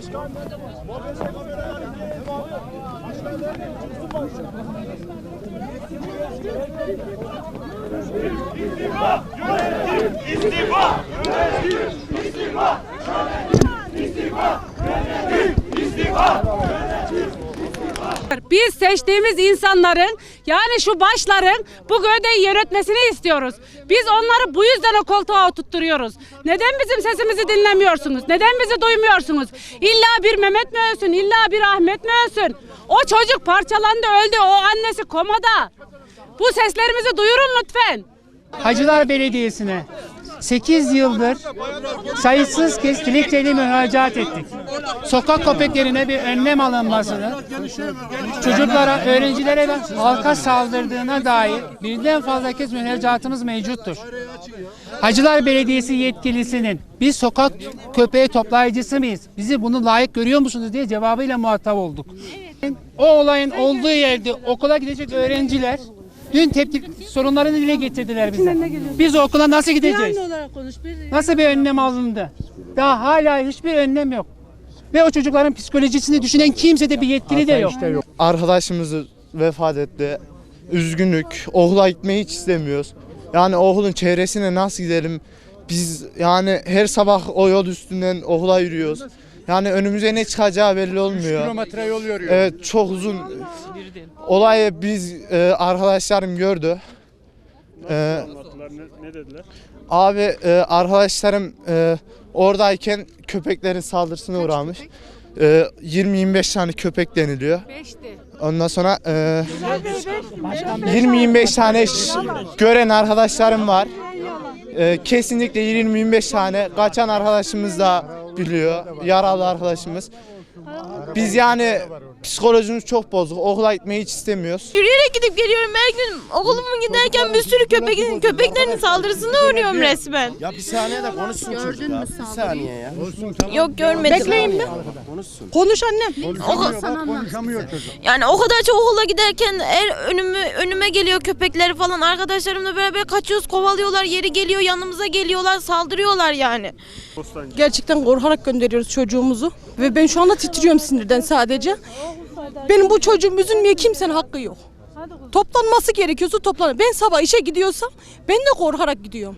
Başkan, mobese kameraya hareket abi. Başkan nerede? Çıksın başkan. İstifa! Yönetim! İstifa! Yönetim! Biz seçtiğimiz insanların yani şu başların bu gövdeyi yönetmesini istiyoruz. Biz onları bu yüzden o koltuğa oturtturuyoruz. Neden bizim sesimizi dinlemiyorsunuz? Neden bizi duymuyorsunuz? İlla bir Mehmet mi ölsün? İlla bir Ahmet mi ölsün? O çocuk parçalandı öldü. O annesi komada. Bu seslerimizi duyurun lütfen. Hacılar Belediyesi'ne 8 yıldır sayısız kez dilekçeyle müracaat ettik. Sokak köpeklerine bir önlem alınmasını, çocuklara, öğrencilere ve halka saldırdığına dair birden fazla kez müracaatımız mevcuttur. Hacılar Belediyesi yetkilisinin biz sokak köpeği toplayıcısı mıyız? Bizi bunu layık görüyor musunuz diye cevabıyla muhatap olduk. O olayın olduğu yerde okula gidecek öğrenciler dün tepki sorunlarını dile getirdiler bize. Biz okula nasıl gideceğiz? Nasıl bir önlem alındı? Daha hala hiçbir önlem yok. Ve o çocukların psikolojisini düşünen kimse de bir yetkili de yok. Arkadaşımız vefat etti. Üzgünlük. Okula gitmeyi hiç istemiyoruz. Yani okulun çevresine nasıl gidelim? Biz yani her sabah o yol üstünden okula yürüyoruz. Yani önümüze ne çıkacağı belli olmuyor. kilometre yol yürüyor. Evet çok uzun. Olayı biz e, arkadaşlarım gördü. E, Ne, ne dediler? Abi e, arkadaşlarım e, oradayken köpeklerin saldırısına uğramış. E, 20-25 tane köpek deniliyor. Ondan sonra e, 20-25 tane gören arkadaşlarım var. E, kesinlikle 20-25 tane kaçan arkadaşımız da biliyor. Yaralı arkadaşımız. Biz yani psikolojimiz çok bozuk. Okula gitmeyi hiç istemiyoruz. Yürüyerek gidip geliyorum her gün okuluma giderken bir sürü köpeğin köpeklerin saldırısına uğruyorum resmen. Ya bir saniye de konuşsun çocuk ya. Bir saniye ya. Yok görmedim. Bekleyin mi? Konuş annem. Konuşamıyor çocuk. Yani o kadar çok okula giderken her önüme önüme geliyor köpekleri falan arkadaşlarımla beraber kaçıyoruz kovalıyorlar yeri geliyor yanımıza geliyorlar saldırıyorlar yani. Gerçekten korkarak gönderiyoruz çocuğumuzu. Ve ben şu anda titriyorum sinirden sadece. Benim bu çocuğum üzülmeye kimsenin hakkı yok. Toplanması gerekiyorsa toplanır. Ben sabah işe gidiyorsam ben de korkarak gidiyorum.